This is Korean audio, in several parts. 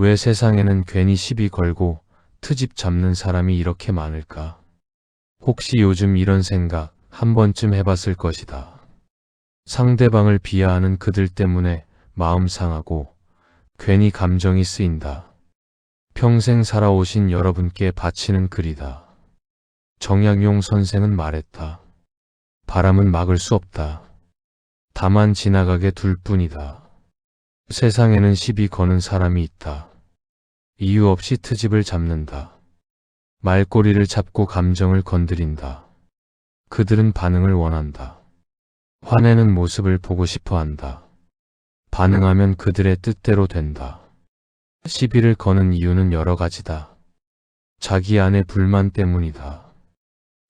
왜 세상에는 괜히 시비 걸고 트집 잡는 사람이 이렇게 많을까? 혹시 요즘 이런 생각 한 번쯤 해봤을 것이다. 상대방을 비하하는 그들 때문에 마음 상하고 괜히 감정이 쓰인다. 평생 살아오신 여러분께 바치는 글이다. 정약용 선생은 말했다. 바람은 막을 수 없다. 다만 지나가게 둘 뿐이다. 세상에는 시비 거는 사람이 있다. 이유 없이 트집을 잡는다. 말꼬리를 잡고 감정을 건드린다. 그들은 반응을 원한다. 화내는 모습을 보고 싶어 한다. 반응하면 그들의 뜻대로 된다. 시비를 거는 이유는 여러 가지다. 자기 안의 불만 때문이다.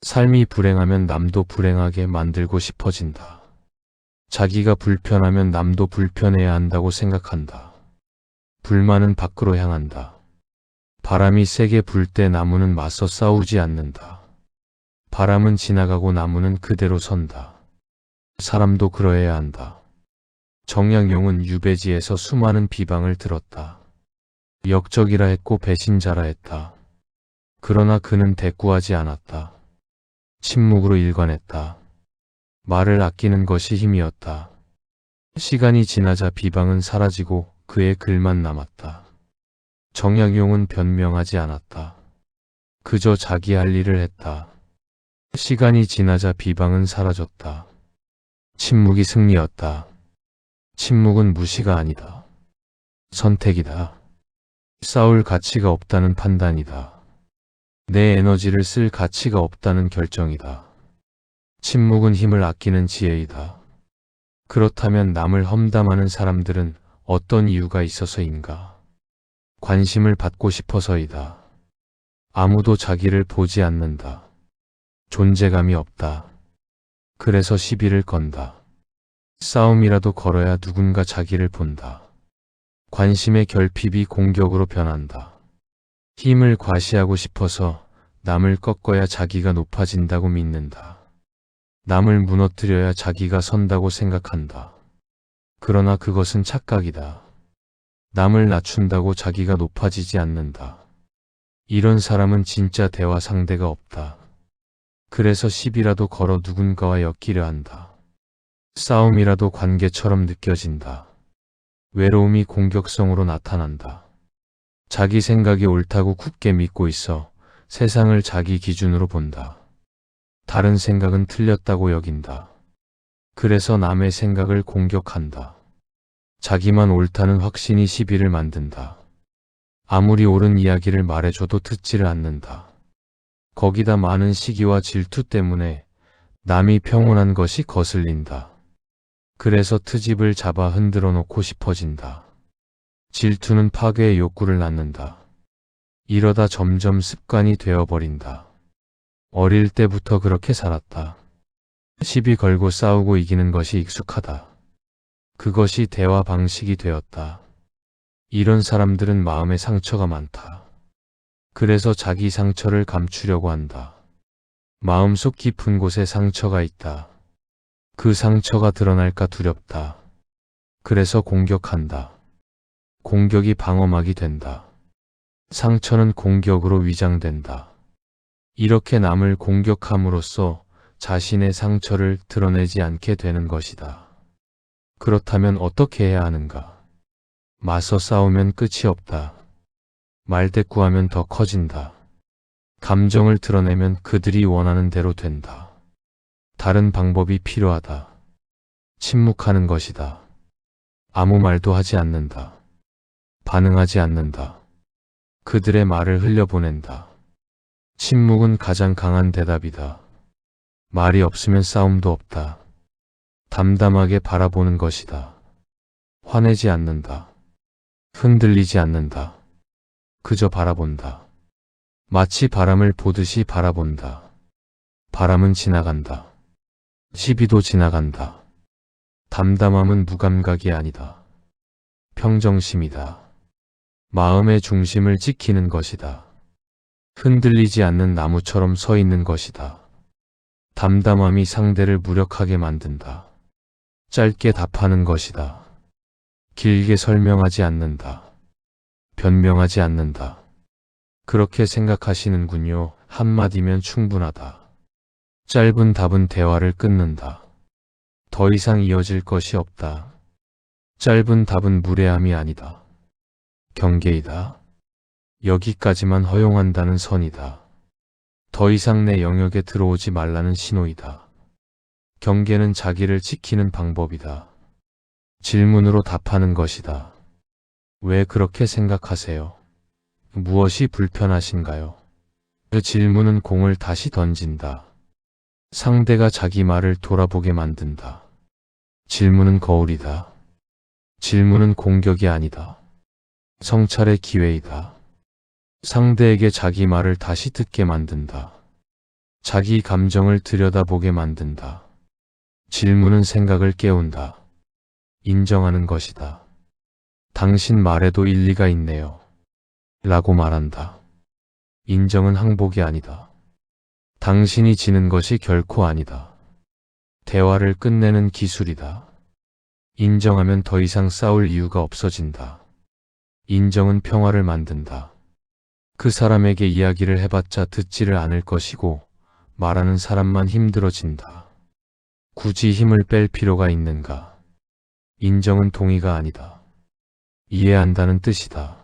삶이 불행하면 남도 불행하게 만들고 싶어진다. 자기가 불편하면 남도 불편해야 한다고 생각한다. 불만은 밖으로 향한다. 바람이 세게 불 때 나무는 맞서 싸우지 않는다. 바람은 지나가고 나무는 그대로 선다. 사람도 그러해야 한다. 정약용은 유배지에서 수많은 비방을 들었다. 역적이라 했고 배신자라 했다. 그러나 그는 대꾸하지 않았다. 침묵으로 일관했다. 말을 아끼는 것이 힘이었다. 시간이 지나자 비방은 사라지고 그의 글만 남았다. 정약용은 변명하지 않았다. 그저 자기 할 일을 했다. 시간이 지나자 비방은 사라졌다. 침묵이 승리였다. 침묵은 무시가 아니다. 선택이다. 싸울 가치가 없다는 판단이다. 내 에너지를 쓸 가치가 없다는 결정이다. 침묵은 힘을 아끼는 지혜이다. 그렇다면 남을 험담하는 사람들은 어떤 이유가 있어서인가? 관심을 받고 싶어서이다. 아무도 자기를 보지 않는다. 존재감이 없다. 그래서 시비를 건다. 싸움이라도 걸어야 누군가 자기를 본다. 관심의 결핍이 공격으로 변한다. 힘을 과시하고 싶어서 남을 꺾어야 자기가 높아진다고 믿는다. 남을 무너뜨려야 자기가 선다고 생각한다. 그러나 그것은 착각이다. 남을 낮춘다고 자기가 높아지지 않는다. 이런 사람은 진짜 대화 상대가 없다. 그래서 시비라도 걸어 누군가와 엮이려 한다. 싸움이라도 관계처럼 느껴진다. 외로움이 공격성으로 나타난다. 자기 생각이 옳다고 굳게 믿고 있어 세상을 자기 기준으로 본다. 다른 생각은 틀렸다고 여긴다. 그래서 남의 생각을 공격한다. 자기만 옳다는 확신이 시비를 만든다. 아무리 옳은 이야기를 말해줘도 듣지를 않는다. 거기다 많은 시기와 질투 때문에 남이 평온한 것이 거슬린다. 그래서 트집을 잡아 흔들어 놓고 싶어진다. 질투는 파괴의 욕구를 낳는다. 이러다 점점 습관이 되어버린다. 어릴 때부터 그렇게 살았다. 시비 걸고 싸우고 이기는 것이 익숙하다. 그것이 대화 방식이 되었다. 이런 사람들은 마음에 상처가 많다. 그래서 자기 상처를 감추려고 한다. 마음속 깊은 곳에 상처가 있다. 그 상처가 드러날까 두렵다. 그래서 공격한다. 공격이 방어막이 된다. 상처는 공격으로 위장된다. 이렇게 남을 공격함으로써 자신의 상처를 드러내지 않게 되는 것이다. 그렇다면 어떻게 해야 하는가? 맞서 싸우면 끝이 없다. 말대꾸하면 더 커진다. 감정을 드러내면 그들이 원하는 대로 된다. 다른 방법이 필요하다. 침묵하는 것이다. 아무 말도 하지 않는다. 반응하지 않는다. 그들의 말을 흘려보낸다. 침묵은 가장 강한 대답이다. 말이 없으면 싸움도 없다. 담담하게 바라보는 것이다. 화내지 않는다. 흔들리지 않는다. 그저 바라본다. 마치 바람을 보듯이 바라본다. 바람은 지나간다. 시비도 지나간다. 담담함은 무감각이 아니다. 평정심이다. 마음의 중심을 지키는 것이다. 흔들리지 않는 나무처럼 서 있는 것이다. 담담함이 상대를 무력하게 만든다. 짧게 답하는 것이다. 길게 설명하지 않는다. 변명하지 않는다. 그렇게 생각하시는군요. 한마디면 충분하다. 짧은 답은 대화를 끊는다. 더 이상 이어질 것이 없다. 짧은 답은 무례함이 아니다. 경계이다. 여기까지만 허용한다는 선이다. 더 이상 내 영역에 들어오지 말라는 신호이다. 경계는 자기를 지키는 방법이다. 질문으로 답하는 것이다. 왜 그렇게 생각하세요? 무엇이 불편하신가요? 그 질문은 공을 다시 던진다. 상대가 자기 말을 돌아보게 만든다. 질문은 거울이다. 질문은 공격이 아니다. 성찰의 기회이다. 상대에게 자기 말을 다시 듣게 만든다. 자기 감정을 들여다보게 만든다. 질문은 생각을 깨운다. 인정하는 것이다. 당신 말에도 일리가 있네요. 라고 말한다. 인정은 항복이 아니다. 당신이 지는 것이 결코 아니다. 대화를 끝내는 기술이다. 인정하면 더 이상 싸울 이유가 없어진다. 인정은 평화를 만든다. 그 사람에게 이야기를 해봤자 듣지를 않을 것이고 말하는 사람만 힘들어진다. 굳이 힘을 뺄 필요가 있는가? 인정은 동의가 아니다. 이해한다는 뜻이다.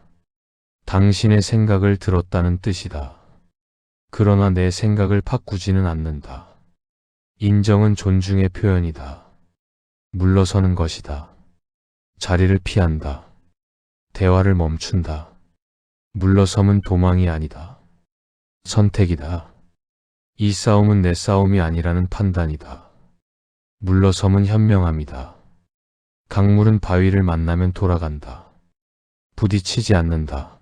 당신의 생각을 들었다는 뜻이다. 그러나 내 생각을 바꾸지는 않는다. 인정은 존중의 표현이다. 물러서는 것이다. 자리를 피한다. 대화를 멈춘다. 물러섬은 도망이 아니다. 선택이다. 이 싸움은 내 싸움이 아니라는 판단이다. 물러섬은 현명함이다. 강물은 바위를 만나면 돌아간다. 부딪히지 않는다.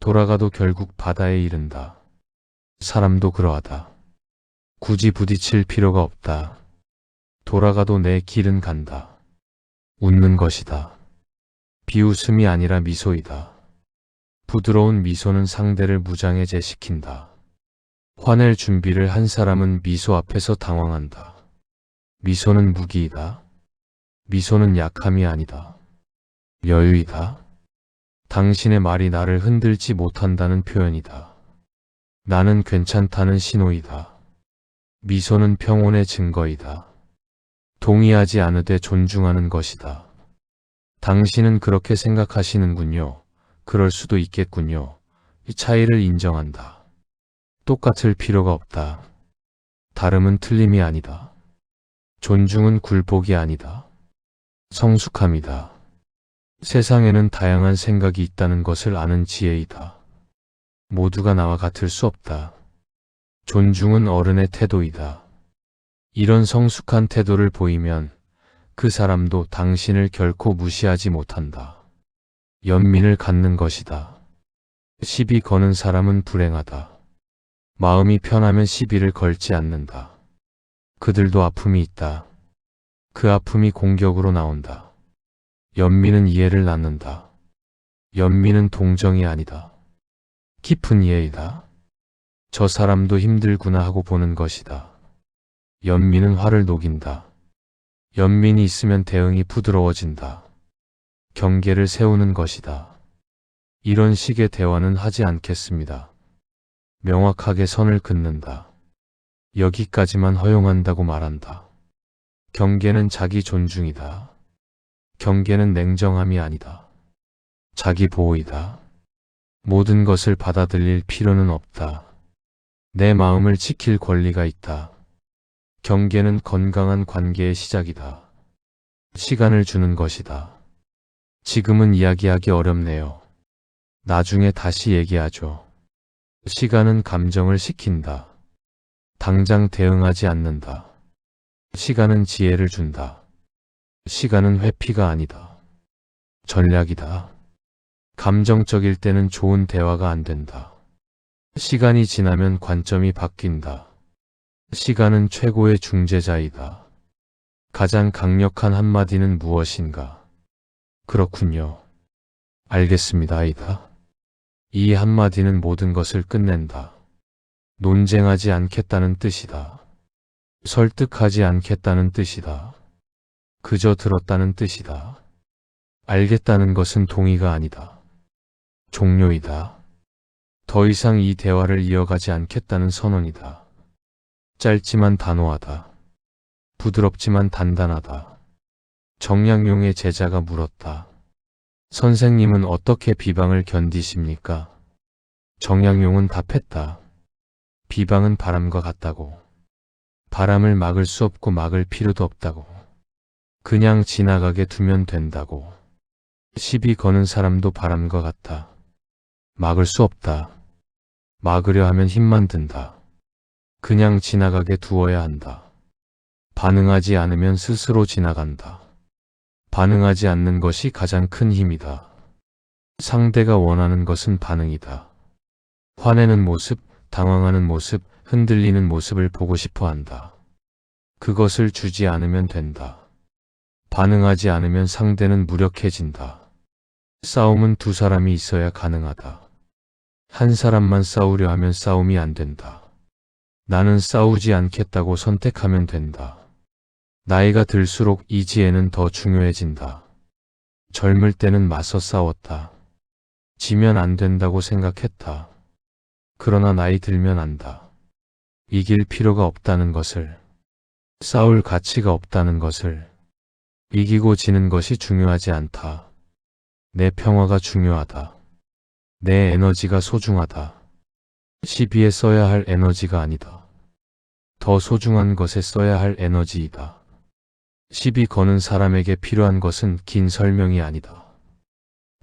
돌아가도 결국 바다에 이른다. 사람도 그러하다. 굳이 부딪힐 필요가 없다. 돌아가도 내 길은 간다. 웃는 것이다. 비웃음이 아니라 미소이다. 부드러운 미소는 상대를 무장해제시킨다. 화낼 준비를 한 사람은 미소 앞에서 당황한다. 미소는 무기이다. 미소는 약함이 아니다. 여유이다. 당신의 말이 나를 흔들지 못한다는 표현이다. 나는 괜찮다는 신호이다. 미소는 평온의 증거이다. 동의하지 않으되 존중하는 것이다. 당신은 그렇게 생각하시는군요. 그럴 수도 있겠군요. 이 차이를 인정한다. 똑같을 필요가 없다. 다름은 틀림이 아니다. 존중은 굴복이 아니다. 성숙함이다. 세상에는 다양한 생각이 있다는 것을 아는 지혜이다. 모두가 나와 같을 수 없다. 존중은 어른의 태도이다. 이런 성숙한 태도를 보이면 그 사람도 당신을 결코 무시하지 못한다. 연민을 갖는 것이다. 시비 거는 사람은 불행하다. 마음이 편하면 시비를 걸지 않는다. 그들도 아픔이 있다. 그 아픔이 공격으로 나온다. 연민은 이해를 낳는다. 연민은 동정이 아니다. 깊은 이해이다. 저 사람도 힘들구나 하고 보는 것이다. 연민은 화를 녹인다. 연민이 있으면 대응이 부드러워진다. 경계를 세우는 것이다. 이런 식의 대화는 하지 않겠습니다. 명확하게 선을 긋는다. 여기까지만 허용한다고 말한다. 경계는 자기 존중이다. 경계는 냉정함이 아니다. 자기 보호이다. 모든 것을 받아들일 필요는 없다. 내 마음을 지킬 권리가 있다. 경계는 건강한 관계의 시작이다. 시간을 주는 것이다. 지금은 이야기하기 어렵네요. 나중에 다시 얘기하죠. 시간은 감정을 식힌다. 당장 대응하지 않는다. 시간은 지혜를 준다. 시간은 회피가 아니다. 전략이다. 감정적일 때는 좋은 대화가 안 된다. 시간이 지나면 관점이 바뀐다. 시간은 최고의 중재자이다. 가장 강력한 한마디는 무엇인가? 그렇군요. 알겠습니다, 아이다. 이 한마디는 모든 것을 끝낸다. 논쟁하지 않겠다는 뜻이다. 설득하지 않겠다는 뜻이다. 그저 들었다는 뜻이다. 알겠다는 것은 동의가 아니다. 종료이다. 더 이상 이 대화를 이어가지 않겠다는 선언이다. 짧지만 단호하다. 부드럽지만 단단하다. 정량용의 제자가 물었다. 선생님은 어떻게 비방을 견디십니까? 정량용은 답했다. 비방은 바람과 같다고. 바람을 막을 수 없고 막을 필요도 없다고. 그냥 지나가게 두면 된다고. 시비 거는 사람도 바람과 같아. 막을 수 없다. 막으려 하면 힘만 든다. 그냥 지나가게 두어야 한다. 반응하지 않으면 스스로 지나간다. 반응하지 않는 것이 가장 큰 힘이다. 상대가 원하는 것은 반응이다. 화내는 모습, 당황하는 모습, 흔들리는 모습을 보고 싶어 한다. 그것을 주지 않으면 된다. 반응하지 않으면 상대는 무력해진다. 싸움은 두 사람이 있어야 가능하다. 한 사람만 싸우려 하면 싸움이 안 된다. 나는 싸우지 않겠다고 선택하면 된다. 나이가 들수록 이 지혜는 더 중요해진다. 젊을 때는 맞서 싸웠다. 지면 안 된다고 생각했다. 그러나 나이 들면 안다. 이길 필요가 없다는 것을, 싸울 가치가 없다는 것을, 이기고 지는 것이 중요하지 않다. 내 평화가 중요하다. 내 에너지가 소중하다. 시비에 써야 할 에너지가 아니다. 더 소중한 것에 써야 할 에너지이다. 시비 거는 사람에게 필요한 것은 긴 설명이 아니다.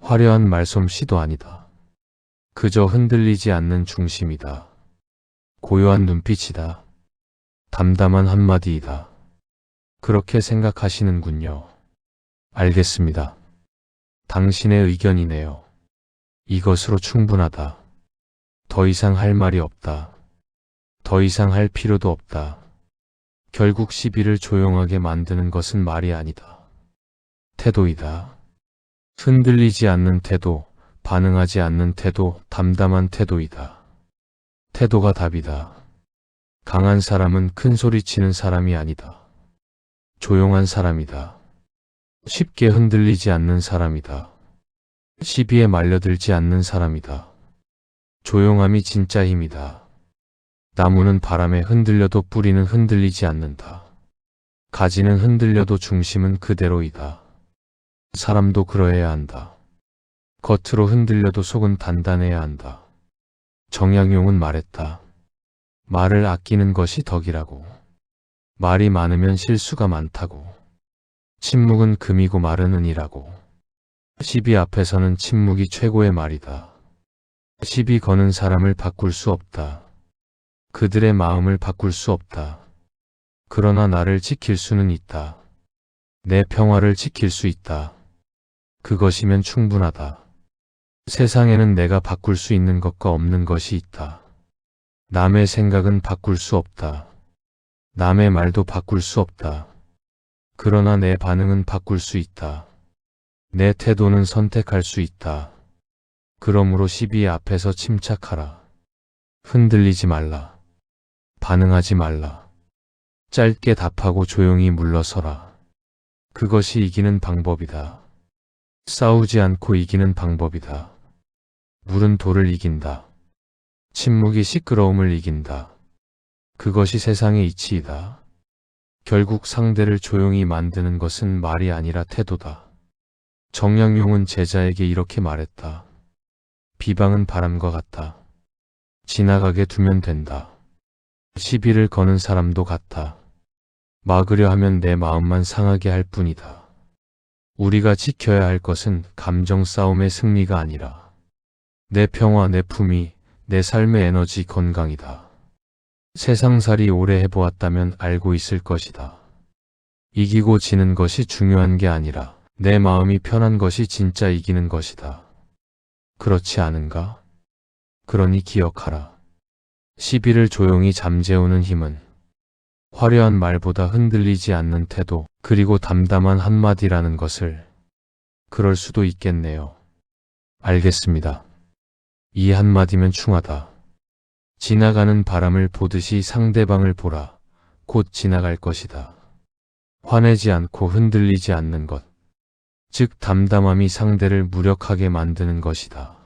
화려한 말솜씨도 아니다. 그저 흔들리지 않는 중심이다. 고요한 눈빛이다. 담담한 한마디이다. 그렇게 생각하시는군요. 알겠습니다. 당신의 의견이네요. 이것으로 충분하다. 더 이상 할 말이 없다. 더 이상 할 필요도 없다. 결국 시비를 조용하게 만드는 것은 말이 아니다. 태도이다. 흔들리지 않는 태도, 반응하지 않는 태도, 담담한 태도이다. 태도가 답이다. 강한 사람은 큰 소리 치는 사람이 아니다. 조용한 사람이다. 쉽게 흔들리지 않는 사람이다. 시비에 말려들지 않는 사람이다. 조용함이 진짜 힘이다. 나무는 바람에 흔들려도 뿌리는 흔들리지 않는다. 가지는 흔들려도 중심은 그대로이다. 사람도 그러해야 한다. 겉으로 흔들려도 속은 단단해야 한다. 정약용은 말했다. 말을 아끼는 것이 덕이라고. 말이 많으면 실수가 많다고. 침묵은 금이고 말은 은이라고. 시비 앞에서는 침묵이 최고의 말이다. 시비 거는 사람을 바꿀 수 없다. 그들의 마음을 바꿀 수 없다. 그러나 나를 지킬 수는 있다. 내 평화를 지킬 수 있다. 그것이면 충분하다. 세상에는 내가 바꿀 수 있는 것과 없는 것이 있다. 남의 생각은 바꿀 수 없다. 남의 말도 바꿀 수 없다. 그러나 내 반응은 바꿀 수 있다. 내 태도는 선택할 수 있다. 그러므로 시비 앞에서 침착하라. 흔들리지 말라. 반응하지 말라. 짧게 답하고 조용히 물러서라. 그것이 이기는 방법이다. 싸우지 않고 이기는 방법이다. 물은 돌을 이긴다. 침묵이 시끄러움을 이긴다. 그것이 세상의 이치이다. 결국 상대를 조용히 만드는 것은 말이 아니라 태도다. 정량용은 제자에게 이렇게 말했다. 비방은 바람과 같다. 지나가게 두면 된다. 시비를 거는 사람도 같다. 막으려 하면 내 마음만 상하게 할 뿐이다. 우리가 지켜야 할 것은 감정 싸움의 승리가 아니라 내 평화, 내 품위, 내 삶의 에너지 건강이다. 세상살이 오래 해보았다면 알고 있을 것이다. 이기고 지는 것이 중요한 게 아니라 내 마음이 편한 것이 진짜 이기는 것이다. 그렇지 않은가? 그러니 기억하라. 시비를 조용히 잠재우는 힘은 화려한 말보다 흔들리지 않는 태도, 그리고 담담한 한마디라는 것을 그럴 수도 있겠네요. 알겠습니다. 이 한마디면 충하다. 지나가는 바람을 보듯이 상대방을 보라. 곧 지나갈 것이다. 화내지 않고 흔들리지 않는 것. 즉 담담함이 상대를 무력하게 만드는 것이다.